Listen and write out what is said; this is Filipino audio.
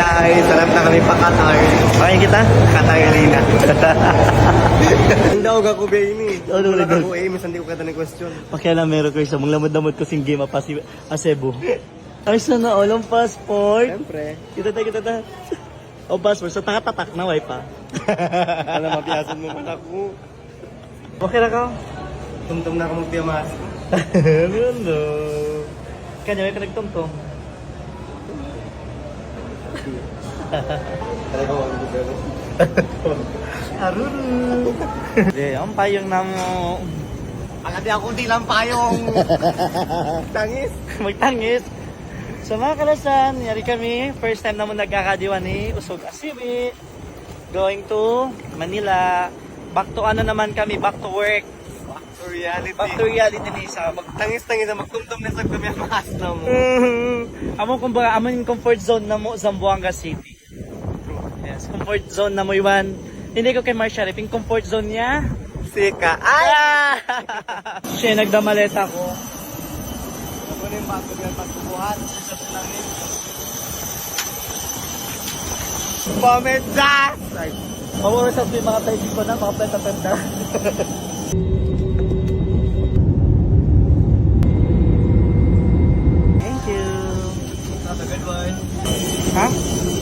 guys, sarap na kami pa Qatar. Okay kita? Qatar Arena. Hindi ako ako ini. Ano, Wala ano? ako eh, minsan di ko kada question. Pakailan meron ko siya. Manglamod-lamod ko sing game apa si Asebo. Ay, sana all ang passport. Siyempre. Kita tayo, kita tayo. O passport, sa takapatak na way pa. Alam, mapiyasan mo man ako. Okay na ka? Tumtum na ako magpiyamas. Mundo. Kanya may ka nagtungtong. Talaga ako ang gugalo. Aruru. Hindi, ang payong na mo. Alati ako di lang payong. Tangis. Magtangis. So mga kalasan, yari kami. First time naman nagkakadiwa ni Usog Asibi. Going to Manila. Back to ano naman kami, back to work. To reality. Back to reality ni Isa. Mag Tangis-tangis na magtumtum na sa piyamas na mo. Amo kumbaga, amo yung comfort zone na mo sa Zamboanga City. Yes, comfort zone na mo iwan. Hindi ko kay Marsha Rip, yung comfort zone niya. Sika. Ay! Ah! Siya, nagdamaleta ko. Ano yung bago yan pagbubuhat? Pamedjas! Ay, Pamuro sa mga tayo ko na, mga penta-penta. 啊？